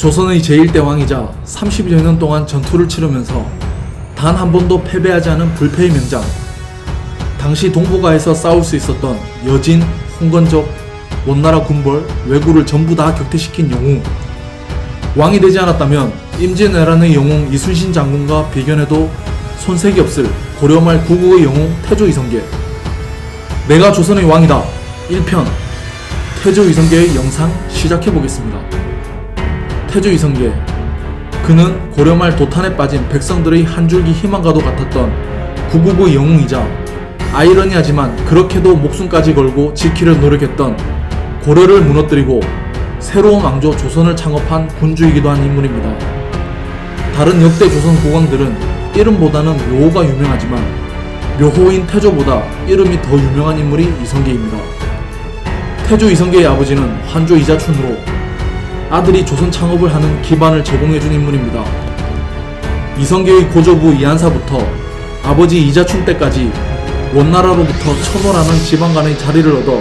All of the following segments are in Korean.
조선의 제1대 왕이자 30여 년 동안 전투를 치르면서 단 한 번도 패배하지 않은 불패의 명장. 당시 동북아에서 싸울 수 있었던 여진, 홍건적, 원나라 군벌, 왜구를 전부 다 격퇴시킨 영웅. 왕이 되지 않았다면 임진왜란의 영웅 이순신 장군과 비견해도 손색이 없을 고려말 구국의 영웅 태조 이성계. 내가 조선의 왕이다. 1편 태조 이성계의 영상 시작해 보겠습니다. 태조 이성계 그는 고려말 도탄에 빠진 백성들의 한 줄기 희망과도 같았던 구국의 영웅이자 아이러니하지만 그렇게도 목숨까지 걸고 지키려 노력했던 고려를 무너뜨리고 새로운 왕조 조선을 창업한 군주이기도 한 인물입니다. 다른 역대 조선 국왕들은 이름보다는 묘호가 유명하지만 묘호인 태조보다 이름이 더 유명한 인물이 이성계입니다. 태조 이성계의 아버지는 환조 이자춘으로 아들이 조선 창업을 하는 기반을 제공해준 인물입니다. 이성계의 고조부 이한사부터 아버지 이자춘 때까지 원나라로부터 천호라는 지방 간의 자리를 얻어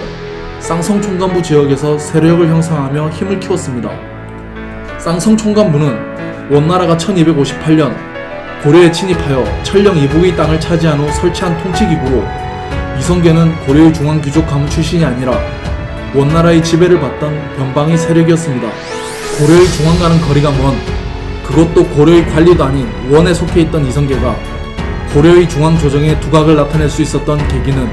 쌍성 총관부 지역에서 세력을 형성하며 힘을 키웠습니다. 쌍성 총관부는 원나라가 1258년 고려에 침입하여 천령 이북의 땅을 차지한 후 설치한 통치기구로 이성계는 고려의 중앙귀족 가문 출신이 아니라 원나라의 지배를 받던 변방의 세력이었습니다. 고려의 중앙과는 거리가 먼 그것도 고려의 관리도 아닌 원에 속해 있던 이성계가 고려의 중앙 조정에 두각을 나타낼 수 있었던 계기는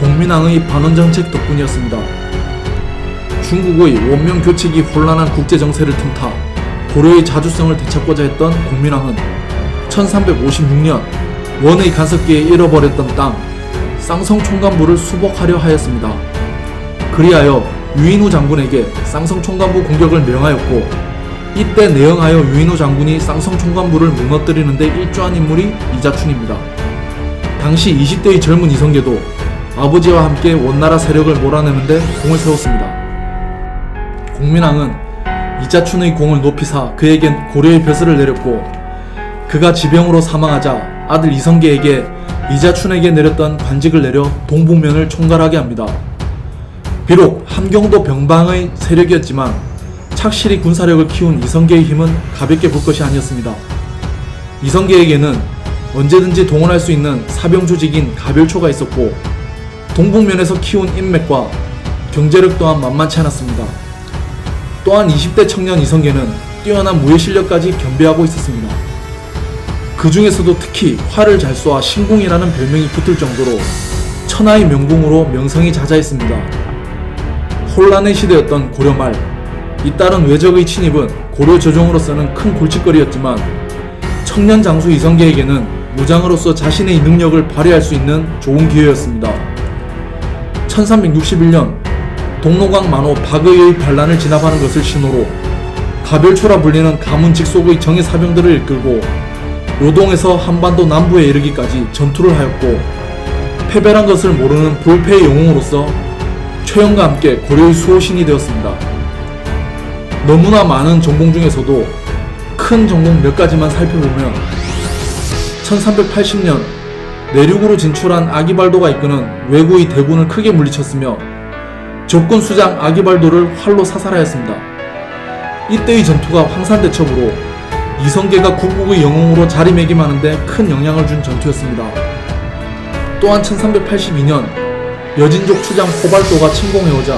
공민왕의 반원 정책 덕분이었습니다. 중국의 원명 교칙이 혼란한 국제 정세를 틈타 고려의 자주성을 되찾고자 했던 공민왕은 1356년 원의 간섭기에 잃어버렸던 땅 쌍성 총관부를 수복하려 하였습니다. 그리하여 유인우 장군에게 쌍성 총관부 공격을 명하였고 이때 내영하여 유인우 장군이 쌍성 총관부를 무너뜨리는데 일조한 인물이 이자춘입니다. 당시 20대의 젊은 이성계도 아버지와 함께 원나라 세력을 몰아내는데 공을 세웠습니다. 공민왕은 이자춘의 공을 높이 사 그에겐 고려의 벼슬을 내렸고 그가 지병으로 사망하자 아들 이성계에게 이자춘에게 내렸던 관직을 내려 동북면을 총괄하게 합니다. 비록 함경도 병방의 세력이었지만 착실히 군사력을 키운 이성계의 힘은 가볍게 볼 것이 아니었습니다. 이성계에게는 언제든지 동원할 수 있는 사병 조직인 가별초가 있었고 동북면에서 키운 인맥과 경제력 또한 만만치 않았습니다. 또한 20대 청년 이성계는 뛰어난 무예 실력까지 겸비하고 있었습니다. 그 중에서도 특히 활을 잘 쏘아 신궁이라는 별명이 붙을 정도로 천하의 명궁으로 명성이 자자했습니다. 혼란의 시대였던 고려 말 잇따른 외적의 침입은 고려 조정으로서는 큰 골칫거리였지만 청년 장수 이성계에게는 무장으로서 자신의 능력을 발휘할 수 있는 좋은 기회였습니다. 1361년 동로강 만호 박의의 반란을 진압하는 것을 신호로 가별초라 불리는 가문 직속의 정예 사병들을 이끌고 요동에서 한반도 남부에 이르기까지 전투를 하였고 패배란 것을 모르는 불패의 영웅으로서 최영과 함께 고려의 수호신이 되었습니다. 너무나 많은 전공 중에서도 큰 전공 몇 가지만 살펴보면 1380년 내륙으로 진출한 아기발도가 이끄는 왜구의 대군을 크게 물리쳤으며 적군 수장 아기발도를 활로 사살하였습니다. 이때의 전투가 황산대첩으로 이성계가 구국의 영웅으로 자리매김하는데 큰 영향을 준 전투였습니다. 또한 1382년 여진족 추장 호발도가 침공해오자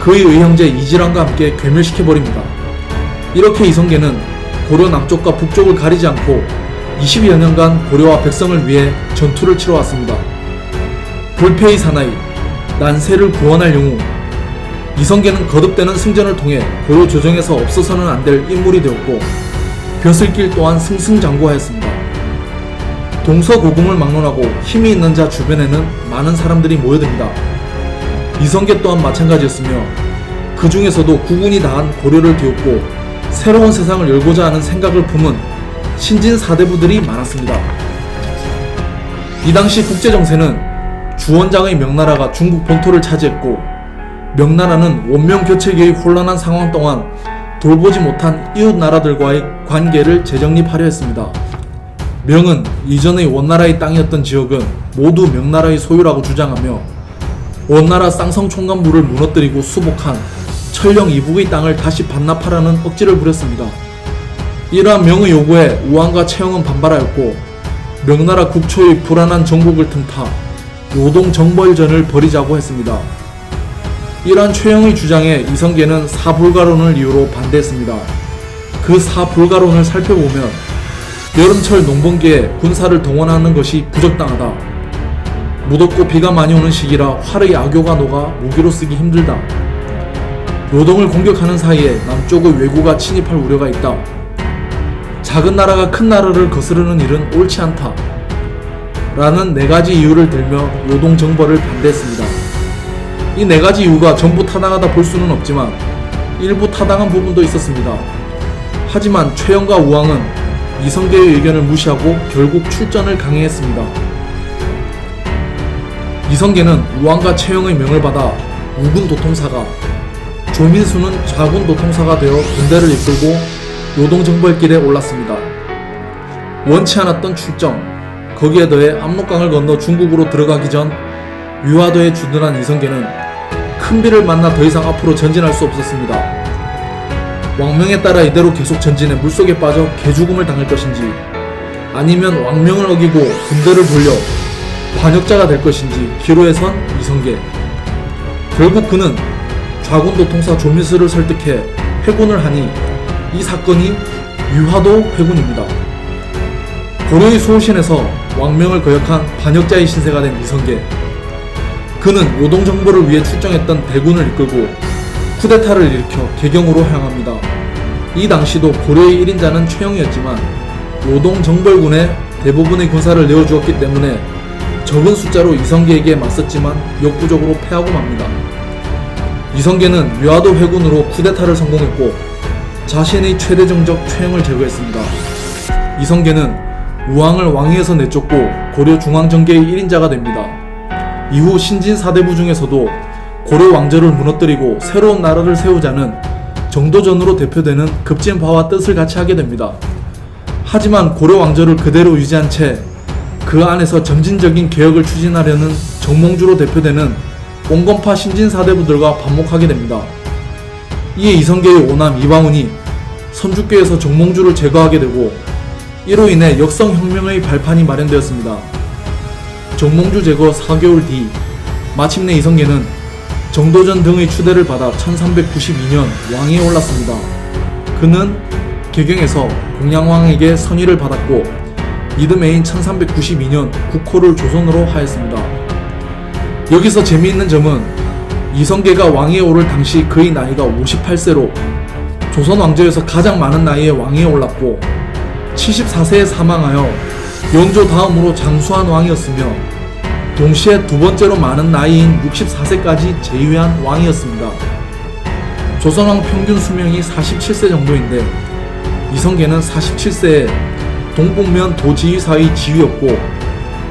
그의 의형제 이지랑과 함께 괴멸시켜버립니다. 이렇게 이성계는 고려 남쪽과 북쪽을 가리지 않고 20여 년간 고려와 백성을 위해 전투를 치러왔습니다. 불패의 사나이, 난세를 구원할 영웅, 이성계는 거듭되는 승전을 통해 고려 조정에서 없어서는 안 될 인물이 되었고 벼슬길 또한 승승장구하였습니다. 동서고금을 막론하고 힘이 있는 자 주변에는 많은 사람들이 모여듭니다. 이성계 또한 마찬가지였으며 그 중에서도 구군이 다한 고려를 뒤엎고 새로운 세상을 열고자 하는 생각을 품은 신진 사대부들이 많았습니다. 이 당시 국제 정세는 주원장의 명나라가 중국 본토를 차지했고 명나라는 원명 교체기의 혼란한 상황 동안 돌보지 못한 이웃 나라들과의 관계를 재정립하려 했습니다. 명은 이전의 원나라의 땅이었던 지역은 모두 명나라의 소유라고 주장하며 원나라 쌍성 총관부를 무너뜨리고 수복한 철령 이북의 땅을 다시 반납하라는 억지를 부렸습니다. 이러한 명의 요구에 우왕과 채영은 반발하였고 명나라 국초의 불안한 정복을 틈타 요동 정벌전을 벌이자고 했습니다. 이러한 최영의 주장에 이성계는 사불가론을 이유로 반대했습니다. 그 사불가론을 살펴보면 여름철 농번기에 군사를 동원하는 것이 부적당하다. 무덥고 비가 많이 오는 시기라 활의 악교가 녹아 무기로 쓰기 힘들다. 요동을 공격하는 사이에 남쪽의 왜구가 침입할 우려가 있다. 작은 나라가 큰 나라를 거스르는 일은 옳지 않다. 라는 네 가지 이유를 들며 요동 정벌을 반대했습니다. 이 네 가지 이유가 전부 타당하다 볼 수는 없지만 일부 타당한 부분도 있었습니다. 하지만 최영과 우왕은 이성계의 의견을 무시하고 결국 출전을 강행했습니다. 이성계는 우왕과 최영의 명을 받아 우군 도통사가 조민수는 좌군 도통사가 되어 군대를 이끌고 요동 정벌 길에 올랐습니다. 원치 않았던 출정, 거기에 더해 압록강을 건너 중국으로 들어가기 전 유화도에 주둔한 이성계는 큰 비를 만나 더 이상 앞으로 전진할 수 없었습니다. 왕명에 따라 이대로 계속 전진해 물속에 빠져 개죽음을 당할 것인지 아니면 왕명을 어기고 군대를 돌려 반역자가 될 것인지 기로에 선 이성계. 결국 그는 좌군 도 통사 조민수를 설득해 회군을 하니 이 사건이 유화도 회군입니다. 고려의 수호신에서 왕명을 거역한 반역자의 신세가 된 이성계. 그는 요동 정보를 위해 출정했던 대군을 이끌고 쿠데타를 일으켜 개경으로 향합니다. 이 당시도 고려의 1인자는 최영이었지만 요동 정벌군의 대부분의 군사를 내어주었기 때문에 적은 숫자로 이성계에게 맞섰지만 역부족으로 패하고 맙니다. 이성계는 유아도 회군으로 쿠데타를 성공했고 자신의 최대 정적 최영을 제거했습니다. 이성계는 우왕을 왕위에서 내쫓고 고려 중앙정계의 1인자가 됩니다. 이후 신진 사대부 중에서도 고려 왕조를 무너뜨리고 새로운 나라를 세우자는 정도전으로 대표되는 급진파와 뜻을 같이 하게 됩니다. 하지만 고려 왕조를 그대로 유지한 채 그 안에서 점진적인 개혁을 추진하려는 정몽주로 대표되는 온건파 신진 사대부들과 반목하게 됩니다. 이에 이성계의 오남 이방훈이 선주교에서 정몽주를 제거하게 되고 이로 인해 역성혁명의 발판이 마련되었습니다. 정몽주 제거 4개월 뒤 마침내 이성계는 정도전 등의 추대를 받아 1392년 왕위에 올랐습니다. 그는 개경에서 공양왕에게 선의를 받았고 이듬해인 1392년 국호를 조선으로 하였습니다. 여기서 재미있는 점은 이성계가 왕위에 오를 당시 그의 나이가 58세로 조선 왕조에서 가장 많은 나이에 왕위에 올랐고 74세에 사망하여 영조 다음으로 장수한 왕이었으며 동시에 두 번째로 많은 나이인 64세까지 재위한 왕이었습니다. 조선왕 평균 수명이 47세 정도인데 이성계는 47세에 동북면 도지휘사의 지휘였고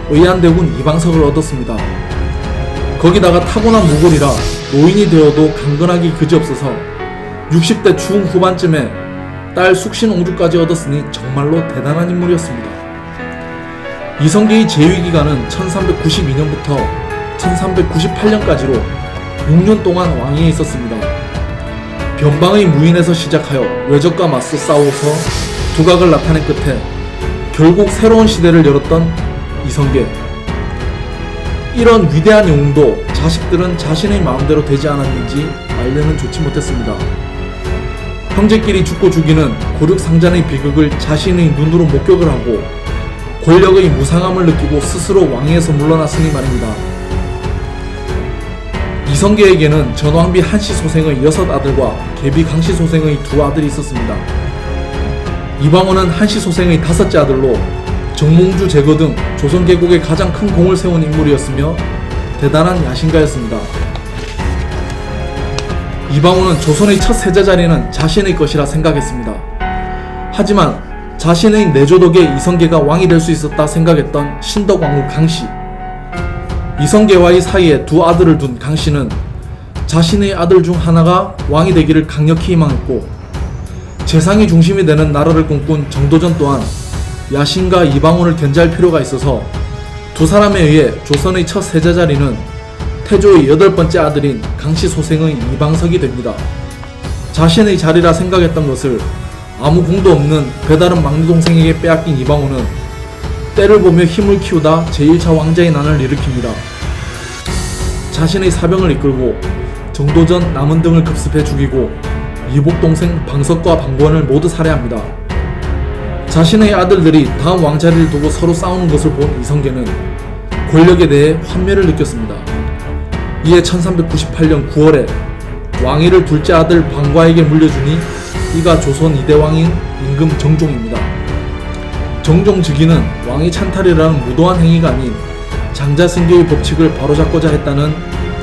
의안대군 이방석을 얻었습니다. 거기다가 타고난 무골이라 노인이 되어도 강건하기 그지없어서 60대 중후반쯤에 딸 숙신옹주까지 얻었으니 정말로 대단한 인물이었습니다. 이성계의 재위 기간은 1392년부터 1398년까지로 6년 동안 왕위에 있었습니다. 변방의 무인에서 시작하여 외적과 맞서 싸워서 두각을 나타낸 끝에 결국 새로운 시대를 열었던 이성계. 이런 위대한 영웅도 자식들은 자신의 마음대로 되지 않았는지 말려는 좋지 못했습니다. 형제끼리 죽고 죽이는 고륙상잔의 비극을 자신의 눈으로 목격을 하고 권력의 무상함을 느끼고 스스로 왕위에서 물러났으니 말입니다. 이성계에게는 전왕비 한시 소생의 여섯 아들과 계비 강시 소생의 두 아들이 있었습니다. 이방원은 한시 소생의 다섯째 아들로 정몽주 제거 등 조선 개국에 가장 큰 공을 세운 인물이었으며 대단한 야신가였습니다. 이방원은 조선의 첫 세자 자리는 자신의 것이라 생각했습니다. 하지만 자신의 내조 덕에 이성계가 왕이 될 수 있었다 생각했던 신덕왕후 강씨. 이성계와의 사이에 두 아들을 둔 강씨는 자신의 아들 중 하나가 왕이 되기를 강력히 희망했고 재상이 중심이 되는 나라를 꿈꾼 정도전 또한 야신과 이방원을 견제할 필요가 있어서 두 사람에 의해 조선의 첫 세자 자리는 태조의 여덟 번째 아들인 강씨 소생의 이방석이 됩니다. 자신의 자리라 생각했던 것을 아무 공도 없는 배다른 막내 동생에게 빼앗긴 이방원은 때를 보며 힘을 키우다 제1차 왕자의 난을 일으킵니다. 자신의 사병을 이끌고 정도전 남은 등을 급습해 죽이고 이복 동생 방석과 방권을 모두 살해합니다. 자신의 아들들이 다음 왕자리를 두고 서로 싸우는 것을 본 이성계는 권력에 대해 환멸을 느꼈습니다. 이에 1398년 9월에 왕위를 둘째 아들 방과에게 물려주니 이가 조선 2대 왕인 임금 정종입니다. 정종 즉위는 왕위 찬탈이라는 무도한 행위가 아닌 장자승계의 법칙을 바로잡고자 했다는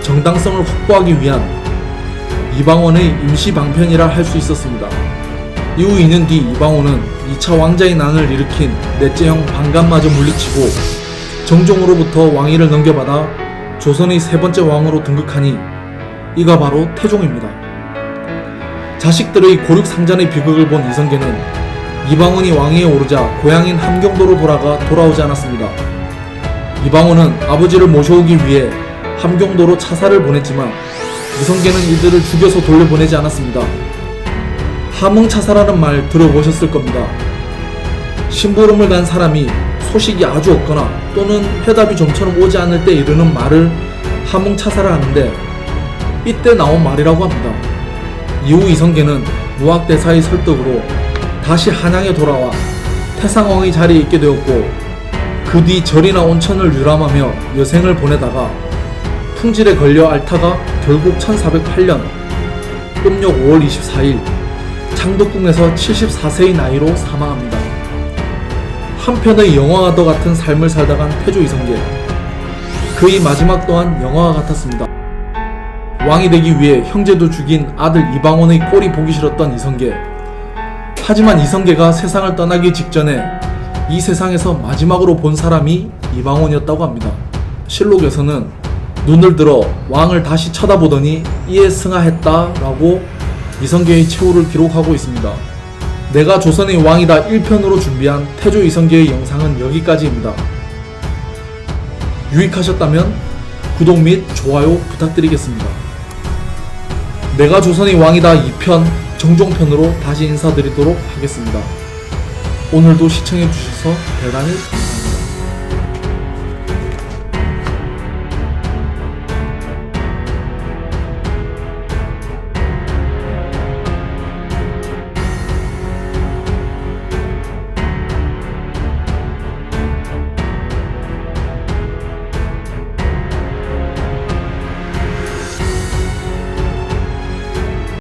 정당성을 확보하기 위한 이방원의 임시 방편이라 할 수 있었습니다. 이후 2년 뒤 이방원은 2차 왕자의 난을 일으킨 넷째 형 방감마저 물리치고 정종으로부터 왕위를 넘겨받아 조선의 세 번째 왕으로 등극하니 이가 바로 태종입니다. 자식들의 고륙 상잔의 비극을 본 이성계는 이방원이 왕위에 오르자 고향인 함경도로 돌아가 돌아오지 않았습니다. 이방원은 아버지를 모셔오기 위해 함경도로 차사를 보냈지만 이성계는 이들을 죽여서 돌려보내지 않았습니다. 함흥차사라는 말 들어보셨을 겁니다. 심부름을 간 사람이 소식이 아주 없거나 또는 해답이 좀처럼 오지 않을 때 이르는 말을 함흥차사라 하는데 이때 나온 말이라고 합니다. 이후 이성계는 무학대사의 설득으로 다시 한양에 돌아와 태상왕의 자리에 있게 되었고 그 뒤 절이나 온천을 유람하며 여생을 보내다가 풍질에 걸려 앓다가 결국 1408년 음력 5월 24일 창덕궁에서 74세의 나이로 사망합니다. 한편의 영화와도 같은 삶을 살다 간 태조 이성계. 그의 마지막 또한 영화와 같았습니다. 왕이 되기 위해 형제도 죽인 아들 이방원의 꼴이 보기 싫었던 이성계. 하지만 이성계가 세상을 떠나기 직전에 이 세상에서 마지막으로 본 사람이 이방원이었다고 합니다. 실록에서는 눈을 들어 왕을 다시 쳐다보더니 이에 승하했다라고 이성계의 최후를 기록하고 있습니다. 내가 조선의 왕이다 1편으로 준비한 태조 이성계의 영상은 여기까지입니다. 유익하셨다면 구독 및 좋아요 부탁드리겠습니다. 내가 조선의 왕이다 2편 정종편으로 다시 인사드리도록 하겠습니다. 오늘도 시청해주셔서 대단히.